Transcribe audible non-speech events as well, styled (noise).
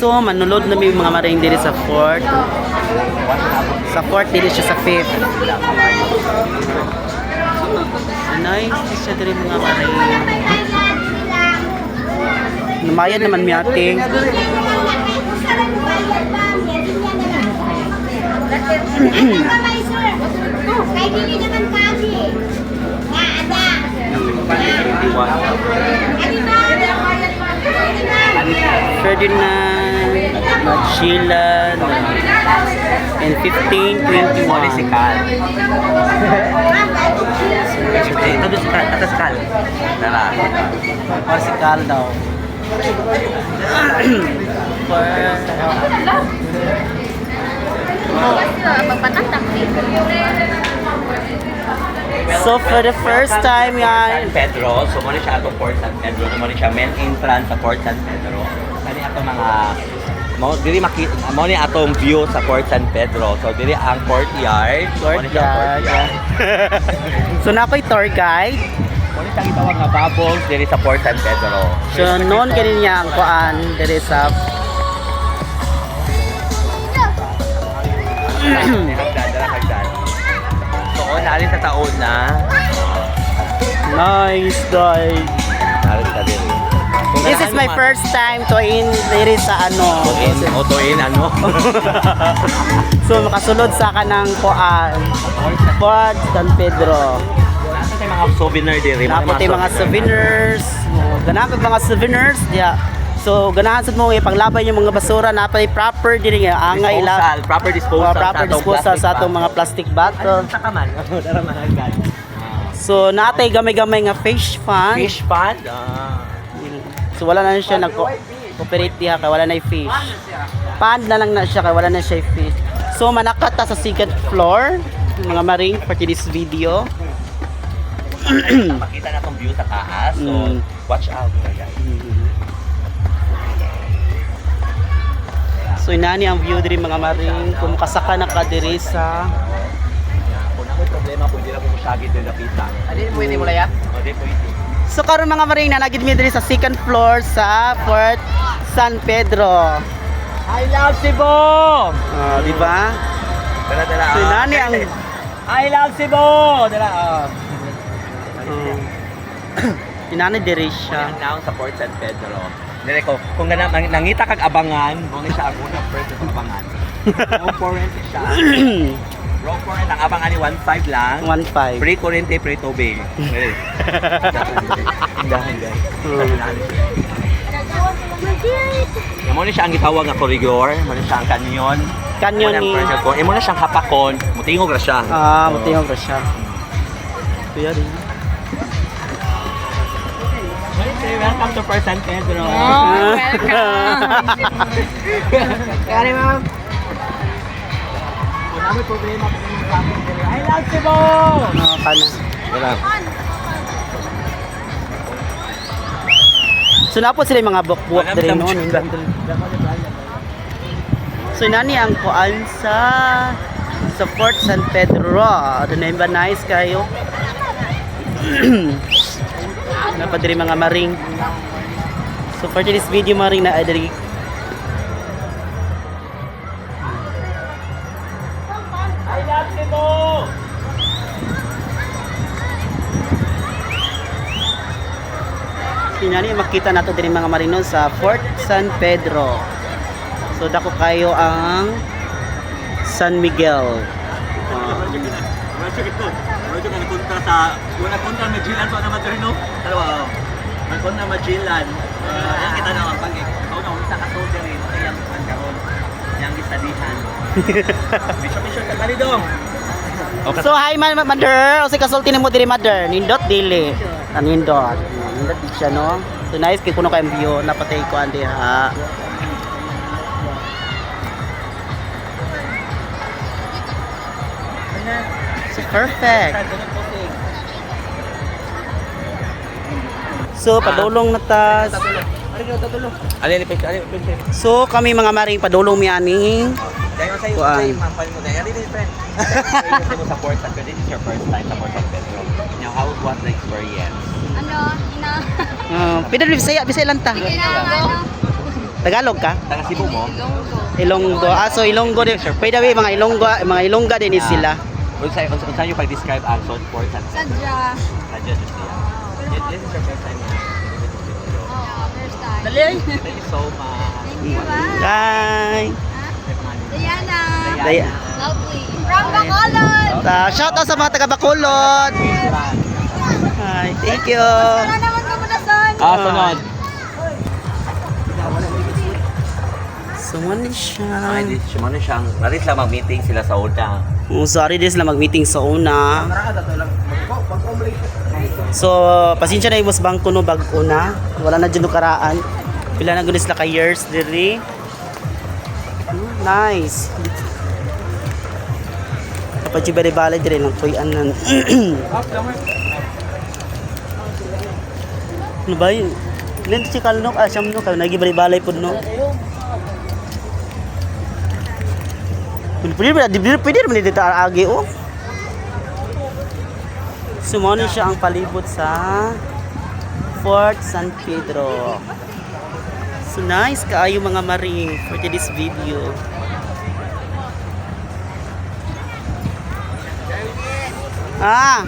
So, manulod na may mga maring diri sa fort. Sa fort, diri siya sa fifth. Nice siya diri mga maring. Namayad naman mi ating. Kay dili naman kami. Nga ada. Ferdinand, Magellan, and 1521. Municipal. Ito doon sa atas kal. Tara. Musical daw. so for the first time San yan, Pedro. So, muna siya ato Port San Pedro. Muna siya main entrance sa Port San Pedro. Ato mga mo diri makita mo ni atong view sa Port San Pedro. So diri ang courtyard. Courtyard. courtyard. (laughs) so na ako'y tour guide. Muna siya gitawag nga bubbles diri sa Port San Pedro. So noon kanin niya ang kuan diri sa. So, naalin sa taon na. nice guys. Naalin sa diri. This is ganahan my first time to in diri sa ano. In, otoin, ano? (laughs) So makasulod sa kanang kuan. Fort San Pedro. Nasa tayo mga souvenir diri. Naputi mga souvenirs. Ganahan mga souvenirs. Yeah. So ganahan sad mo ipaglabay yung mga basura na pay proper diri nga angay ila. proper disposal. Oh, proper disposal sa atong mga plastic bottle. Sa kaman. Dara (laughs) mahagdan. So natay gamay-gamay nga fish pond. Fish pond. Ah. So wala na siya nag operate diha kay wala na fish. Pond na lang na siya kay wala na siya fish. So manakat ta sa second floor mga maring for this video. (clears throat) Makita na tong view sa taas. So, Mm. watch out guys. So inani ang view diri mga maring kung kasaka na ka diri sa Kung ako'y problema, kung di na mo masyagi din napita. Ano yung pwede mo layat? O, di pwede. So karon mga maring na nagid mi diri sa second floor sa Fort San Pedro. I love Cebu! Ah, di ba? Dala, dala. So inani ang I love Cebu! Dala, ah. (coughs) uh, inani diri siya. Ang sa Port San Pedro. Dire ko, kung gana, nang, nangita kag abangan, mo ni siya ang unang first abangan. Row for rent siya. (coughs) Row for rent, ang abangan ni 1.5 lang. 1.5. Free kurente, free tubig. Eh. Dahan guys. Yan mo ni siya ang gitawag nga corridor, mo ni siya ang canyon. Canyon Mo ni- ko. Imo na siyang hapakon, mutingog ra siya. Ah, mutingog ra siya. Kuya rin. Welcome to San Pedro. Ah. Kaya ma'am. May problema may traffic dire. I love Cebu! Ah, kana. Wala. So na po sila yung mga bukbuk mo noon. So nani ang kuan sa sa Fort San Pedro. Ano na ba nice kayo? (clears throat) Napadiri mga maring. So for this video maring na adiri Kinani makita nato diri mga marino sa Fort San Pedro. So dako kayo ang San Miguel. Ah, Medyo ka napunta sa... Kung napunta na Magellan, so na Madrino. Dalawa, oh. Napunta Magellan. Uh, yan kita na ang pag Ako na, isa ka soldier rin. Kaya yung pandaron. Yang gisadihan. Mission-mission ka kali dong. So hi man mother, o si kasulti nimo diri mother, nindot dili. Ah, nindot. Nindot siya no. So nice kay kuno kay view napatay ko andi ha. So perfect. So padulong na ta. So kami mga maring padulong mi ani. Dahil sa'yo, sa'yo, mampal mo. Dahil, ali, ali, friend. Mo sa. This is your first time sa Port San Pedro. Was the experience? Ano, ina. (laughs) Uh, pwede rin bisaya, bisaya lang ta. Ano. Tagalog ka? Taga Cebu mo? Ilonggo. Ah, so Ilonggo din. By the way, mga Ilonggo, mga Ilongga din is sila. Unsay unsay unsay yung pag-describe ang South Port Sadya. Radyo just siya. This is your first time. Oo, first time. Dali. (laughs) Thank you so much. Thank you, bye. Bye. Diana. Daya. Lovely. From Bacolod. Ta, shout out sa mga taga Bacolod. Hi, thank you. Wala naman ka muna son. Ah, sunod. Sumani siya. Ay, di siya naris lang mag-meeting sila sa una. Oh, sorry din sila mag-meeting sa una. So, pasensya na yung bangko no bag una. Wala na dyan karaan. Pila na gulis na ka years diri. Nice. Kapag yung bari balay diri ng kuyan nan. Ano ba yun? Ilan si Kalnok? Ah, siyam no. Nagi bari balay po no. Pwede pwede pwede pwede naman dito agi oh. Sumoni siya ang palibot sa Fort San Pedro. So nice kaayo mga maring for this video. Ah,